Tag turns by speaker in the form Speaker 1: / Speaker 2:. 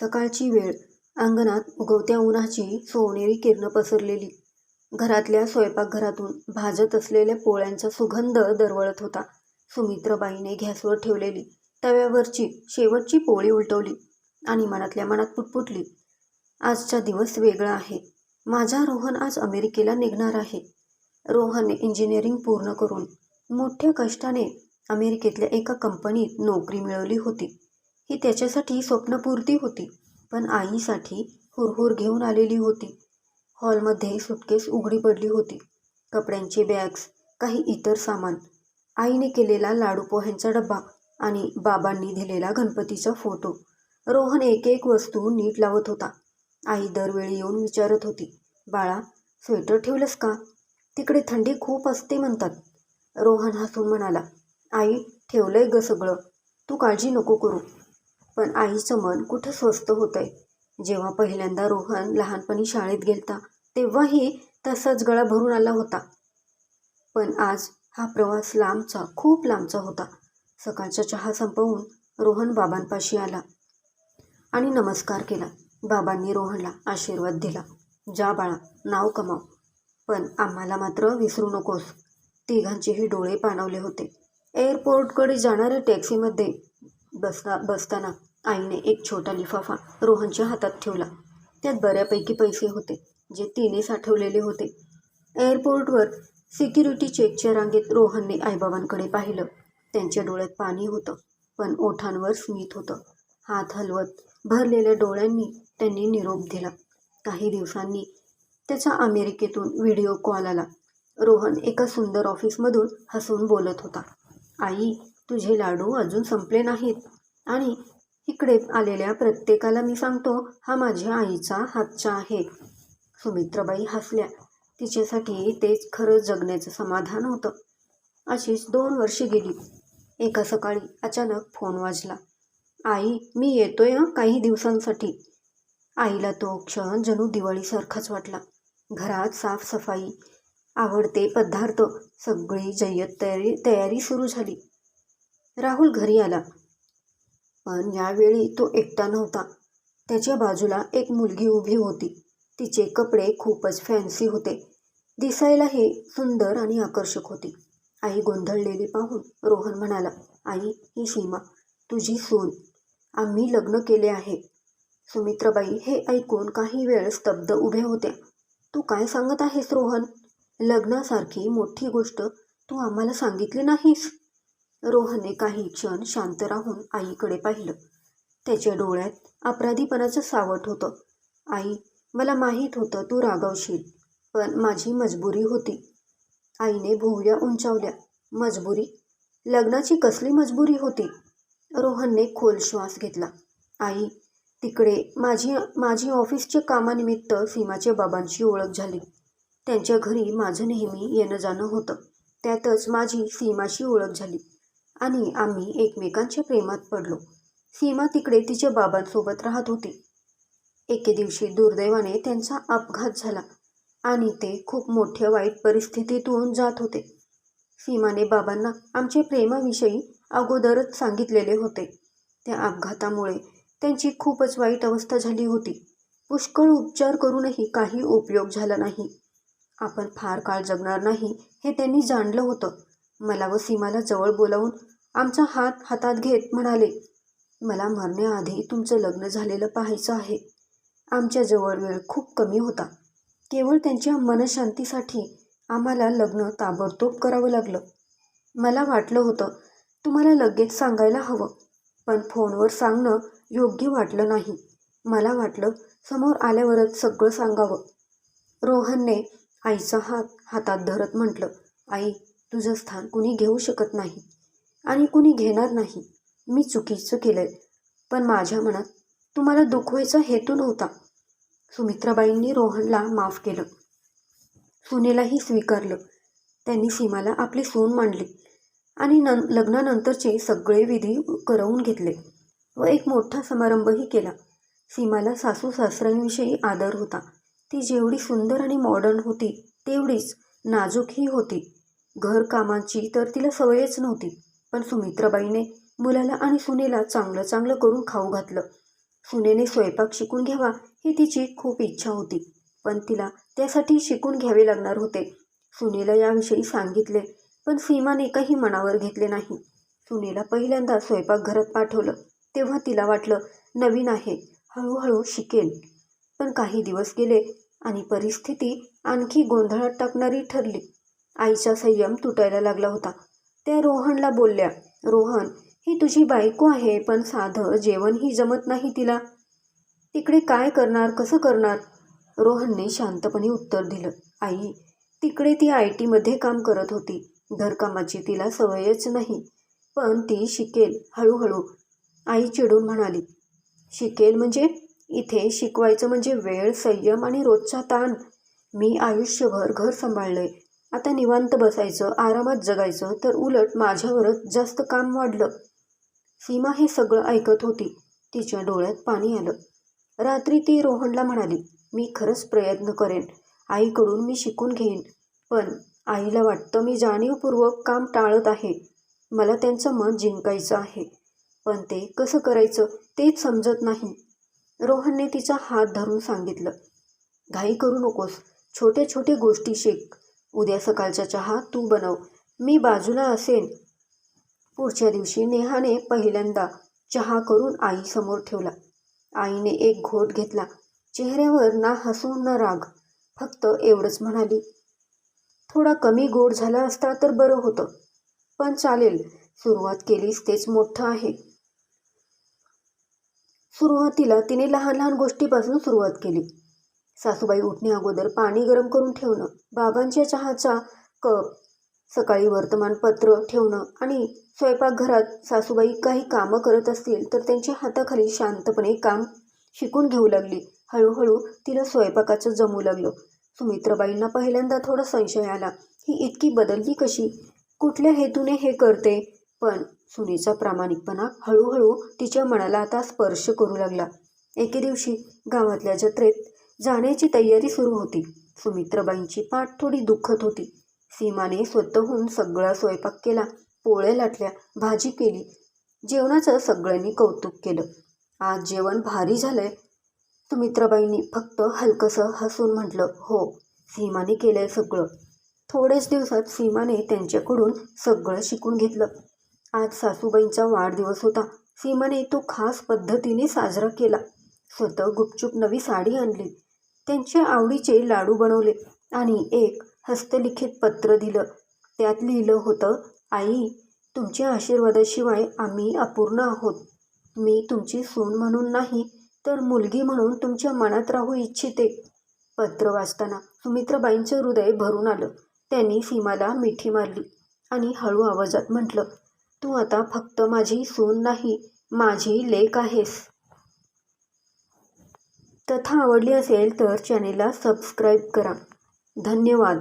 Speaker 1: सकाळची वेळ. अंगणात उगवत्या उन्हाची सोनेरी किरणं पसरलेली. घरातल्या स्वयंपाकघरातून भाजत असलेल्या पोळ्यांचा सुगंध दरवळत होता. सुमित्रबाईने गॅसवर ठेवलेली तव्यावरची शेवटची पोळी उलटवली आणि मनातल्या मनात पुटपुटली. आजचा दिवस वेगळा आहे. माझा रोहन आज अमेरिकेला निघणार आहे. रोहनने इंजिनिअरिंग पूर्ण करून मोठ्या कष्टाने अमेरिकेतल्या एका कंपनीत नोकरी मिळवली होती. ही त्याच्यासाठी स्वप्नपूर्ती होती. पण आईसाठी हुरहुर घेऊन आलेली होती. हॉलमध्ये सुटकेस उघडी पडली होती. कपड्यांचे बॅग्स काही इतर सामान. आईने केलेला लाडू पोह्यांचा डब्बा आणि बाबांनी दिलेला गणपतीचा फोटो. रोहन एक एक वस्तू नीट लावत होता. आई दरवेळी येऊन विचारत होती बाळा स्वेटर ठेवलंस का? तिकडे थंडी खूप असते म्हणतात. रोहन हसून म्हणाला आई ठेवलंय ग सगळं. तू काळजी नको करू. पण आईचं मन कुठं स्वस्त होतंय? जेव्हा पहिल्यांदा रोहन लहानपणी शाळेत गेलता तेव्हाही तसाच गळा भरून आला होता. पण आज हा प्रवास लांबचा खूप लांबचा होता. सकाळचा चहा संपवून रोहन बाबांपाशी आला आणि नमस्कार केला. बाबांनी रोहनला आशीर्वाद दिला. जा बाळा नाव कमाव. पण आम्हाला मात्र विसरू नकोस. तिघांचेही डोळे पाणावले होते. एअरपोर्टकडे जाणाऱ्या टॅक्सीमध्ये बसता बसताना आईने एक छोटा लिफाफा रोहनच्या हातात ठेवला. त्यात बऱ्यापैकी पैसे होते जे तिने साठवलेले होते. एअरपोर्टवर सिक्युरिटी चेकच्या रांगेत रोहनने आईबाबांकडे पाहिलं. त्यांच्या डोळ्यात पाणी होतं पण ओठांवर स्मित होतं. हात हलवत भरलेल्या डोळ्यांनी त्यांनी निरोप दिला. काही दिवसांनी त्याचा अमेरिकेतून व्हिडिओ कॉल आला. रोहन एका सुंदर ऑफिसमधून हसून बोलत होता. आई तुझे लाडू अजून संपले नाहीत आणि इकडे आलेल्या प्रत्येकाला मी सांगतो हा माझ्या आईचा हातचा आहे. सुमित्राबाई हसल्या. तिच्यासाठी तेच खरं जगण्याचं समाधान होतं. अशीच दोन वर्षे गेली. एका सकाळी अचानक फोन वाजला. आई मी येतोय हं काही दिवसांसाठी. आईला तो क्षण जणू दिवाळीसारखाच वाटला. घरात साफसफाई आवडते पदार्थ सगळी जय्यत तयारी तयारी सुरू झाली. राहुल घरी आला. पण यावेळी तो एकटा नव्हता. त्याच्या बाजूला एक मुलगी उभी होती. तिचे कपडे खूपच फॅन्सी होते. दिसायलाही सुंदर आणि आकर्षक होती. आई गोंधळलेली पाहून रोहन म्हणाला आई ही सीमा तुझी सून. आम्ही लग्न केले आहे. सुमित्राबाई हे ऐकून काही वेळ स्तब्ध उभे होत्या तू काय सांगत आहेस रोहन? लग्नासारखी मोठी गोष्ट तू आम्हाला सांगितली नाहीस. रोहनने काही क्षण शांत राहून आईकडे पाहिलं. त्याच्या डोळ्यात अपराधीपणाचं सावट होतं. आई मला माहीत होतं तू रागावशील पण माझी मजबुरी होती आईने भुवल्या उंचावल्या. मजबुरी? लग्नाची कसली मजबुरी होती रोहनने खोल श्वास घेतला. आई तिकडे माझी माझी ऑफिसच्या कामानिमित्त सीमाच्या बाबांची ओळख झाली. त्यांच्या घरी माझं नेहमी येणं जाणं होतं. त्यातच माझी सीमाशी ओळख झाली. आणि आम्ही एकमेकांच्या प्रेमात पडलो. सीमा तिकडे तिच्या बाबांसोबत राहत होती. एके दिवशी दुर्दैवाने त्यांचा अपघात झाला आणि ते खूप मोठ्या वाईट परिस्थितीतून जात होते. सीमाने बाबांना आमच्या प्रेमाविषयी अगोदरच सांगितलेले होते. त्या अपघातामुळे त्यांची खूपच वाईट अवस्था झाली होती. पुष्कळ उपचार करूनही काही उपयोग झाला नाही. आपण फार काळ जगणार नाही हे त्यांनी जाणलं होतं. मला व सीमाला जवळ बोलावून आमचा हात हातात घेत म्हणाले मला मरण्याआधी तुमचं लग्न झालेलं पाहायचं आहे. आमच्याजवळ वेळ खूप कमी होता. केवळ त्यांच्या मनशांतीसाठी आम्हाला लग्न ताबडतोब करावं लागलं. मला वाटलं होतं तुम्हाला लगेच सांगायला हवं पण फोनवर सांगणं योग्य वाटलं नाही. मला वाटलं समोर आल्यावरच सगळं सांगावं. रोहनने आईचा हात हातात धरत म्हटलं आई तुझं स्थान कुणी घेऊ शकत नाही आणि कुणी घेणार नाही. मी चुकीचं केलंय. पण माझ्या मनात तुम्हाला दुखवायचा हेतू नव्हता. सुमित्राबाईंनी रोहनला माफ केलं. सुनेलाही स्वीकारलं. त्यांनी सीमाला आपली सून मांडली आणि न लग्नानंतरचे सगळे विधी करवून घेतले व एक मोठा समारंभही केला. सीमाला सासू सासऱ्यांविषयी आदर होता. ती जेवढी सुंदर आणि मॉडर्न होती तेवढीच नाजूकही होती. घरकामाची तर तिला सवयच नव्हती पण सुमित्राबाईने मुलाला आणि सुनेला चांगलं चांगलं करून खाऊ घातलं. सुनेने स्वयंपाक शिकून घ्यावा ही तिची खूप इच्छा होती पण तिला त्यासाठी शिकून घ्यावे लागणार होते. सुनेला याविषयी सांगितले पण सीमाने काही मनावर घेतले नाही. सुनेला पहिल्यांदा स्वयंपाकघरात पाठवलं तेव्हा तिला वाटलं नवीन आहे हळूहळू शिकेल. पण काही दिवस गेले आणि परिस्थिती आणखी गोंधळात टाकणारी ठरली. आईचा संयम तुटायला लागला होता. त्या रोहनला बोलल्या रोहन ही तुझी बायको आहे पण साधं जेवणही जमत नाही तिला. तिकडे काय करणार कसं करणार? रोहनने शांतपणे उत्तर दिलं आई तिकडे ती आय टीमध्ये काम करत होती. घरकामाची तिला सवयच नाही पण ती शिकेल हळूहळू. आई चिडून म्हणाली शिकेल म्हणजे? इथे शिकवायचं म्हणजे वेळ संयम आणि रोजचा ताण. मी आयुष्यभर घर सांभाळलंय. आता निवांत बसायचं आरामात जगायचं तर उलट माझ्यावरच जास्त काम वाढलं. सीमा हे सगळं ऐकत होती. तिच्या डोळ्यात पाणी आलं. रात्री ती रोहनला म्हणाली मी खरंच प्रयत्न करेन. आईकडून मी शिकून घेईन. पण आईला वाटतं मी जाणीवपूर्वक काम टाळत आहे. मला त्यांचं मन जिंकायचं आहे. पण ते कसं करायचं तेच समजत नाही. रोहनने तिचा हात धरून सांगितलं घाई करू नकोस. छोट्या छोट्या गोष्टी शिक. उद्या सकाळचा चहा तू बनव. मी बाजूला असेन. पुढच्या दिवशी नेहाने पहिल्यांदा चहा करून आईसमोर ठेवला. आईने एक घोट घेतला. चेहऱ्यावर ना हसू ना राग. फक्त एवढंच म्हणाली थोडा कमी गोड झाला असता तर बरं होतं. पण चालेल सुरुवात केलीस तेच मोठं आहे. सुरुवातीला तिने लहान लहान गोष्टीपासून सुरुवात केली. सासूबाई उठणे अगोदर पाणी गरम करून ठेवणं बाबांच्या चहाचा कप सकाळी वर्तमानपत्र ठेवणं आणि स्वयंपाकघरात सासूबाई काही कामं करत असतील तर त्यांच्या हाताखाली शांतपणे काम शिकून घेऊ लागली. हळूहळू तिला स्वयंपाकाचं जमू लागलं. सुमित्राबाईंना पहिल्यांदा थोडा संशय आला ही इतकी बदलली कशी? कुठल्या हेतूने हे करते? पण सुनेचा प्रामाणिकपणा हळूहळू तिच्या मनाला आता स्पर्श करू लागला. एके दिवशी गावातल्या जत्रेत जाण्याची तयारी सुरू होती. सुमित्राबाईंची पाठ थोडी दुखत होती. सीमाने स्वतःहून सगळा स्वयंपाक केला पोळ्या लाटल्या भाजी केली. जेवणाचं सगळ्यांनी कौतुक केलं. आज जेवण भारी झालंय. सुमित्राबाईंनी फक्त हलकंसं हसून म्हटलं हो सीमाने केलंय सगळं. थोड्याच दिवसात सीमाने त्यांच्याकडून सगळं शिकून घेतलं. आज सासूबाईंचा वाढदिवस होता. सीमाने तो खास पद्धतीने साजरा केला. स्वतः गुपचूप नवी साडी आणली. त्यांच्या आवडीचे लाडू बनवले आणि एक हस्तलिखित पत्र दिलं. त्यात लिहिलं होतं आई तुमच्या आशीर्वादाशिवाय आम्ही अपूर्ण आहोत. मी तुमची सून म्हणून नाही तर मुलगी म्हणून तुमच्या मनात राहू इच्छिते. पत्र वाचताना सुमित्राबाईंचं हृदय भरून आलं. त्यांनी सीमाला मिठी मारली आणि हळू आवाजात म्हटलं तू आता फक्त माझी सून नाही माझी लेक आहेस. कथा आवडली असेल तर चॅनेलला सबस्क्राईब करा. धन्यवाद.